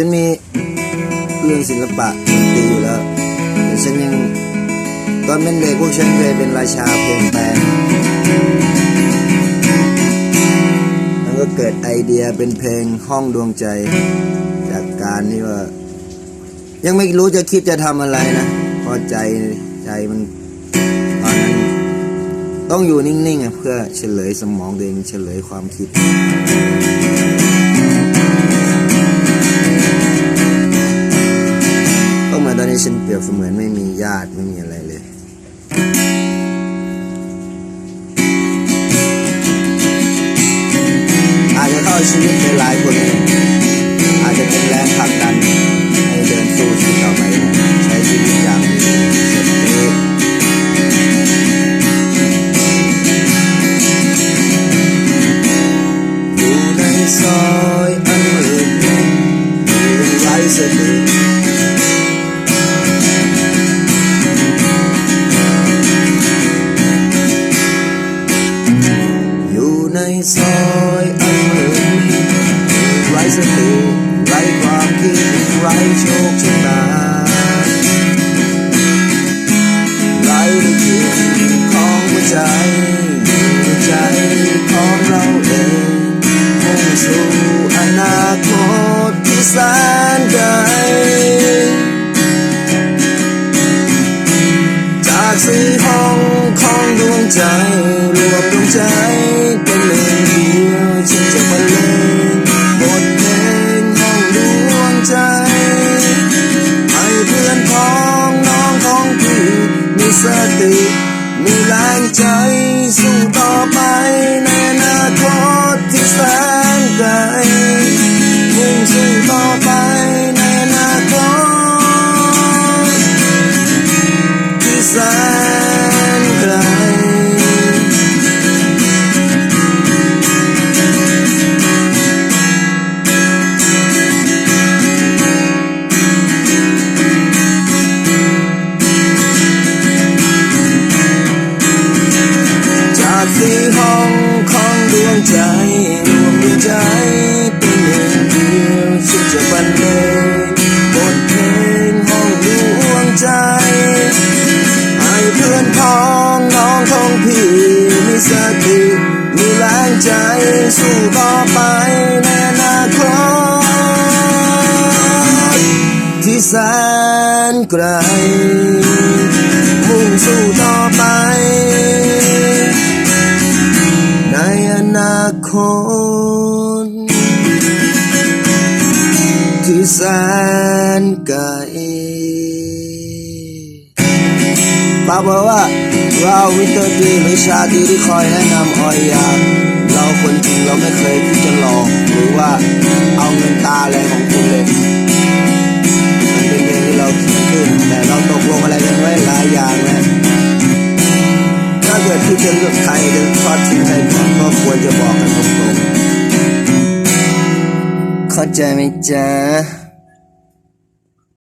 ฉันมีเรื่องศิลปะดนตรีอยู่แล้วแต่ฉันยังตอนเป็นเด็กพวกฉันเคยเป็นราชาเพลงแปลงแล้วก็เกิดไอเดียเป็นเพลงห้องดวงใจ จากการที่ว่า ยังไม่รู้จะคิดจะทำอะไรนะเพอใจใจมันตอนนั้นต้องอยู่นิ่งๆเพื่อเฉลยสมองตัวเองเฉลยความคิด มือนตอนนี้ฉันเปรียบเสมือนไม่มีญาติไม่มีอะไรเลย อาจจะเข้าชีวิต สติไร้ความคิดไร้โชคชะตาไร้วิธีของหัวใจหัวใจของเราเองมุ่งสู่อนาคตที่แสนไกลจากสี่ห้องของดวงใจรวมดวงใจเป็นหนึ่ง ใจสู้ต่อไป รวมดวใจเป็นหนึ่งเดียวฉันจะบรรเลงบทเพลงห้องดวงใจ ให้เพื่อนพ้องน้องของพี่มีสติมีแรงใจสู้ต่อไปในอนาคตที่แสนไกลมุ่งสู้ต่อไป ที่แสนไกลปาบอกว่าเราวิตอร์ดีไม่ชาดีที่คอยแนะนำออยยาเราคนจริงเราไม่เคยที่จะหลอกหรือว่าเอาเงินตาอะไรของคุณเลยมันเป็นเพลงที่เราคิดขึ้น แต่เราตกลงอะไรกันไว้หลายอย่างนะถ้าเกิดที่จะเลือกใครหรือทอดทิ้งใครก่อนก็ควรจะบอกกัน ตร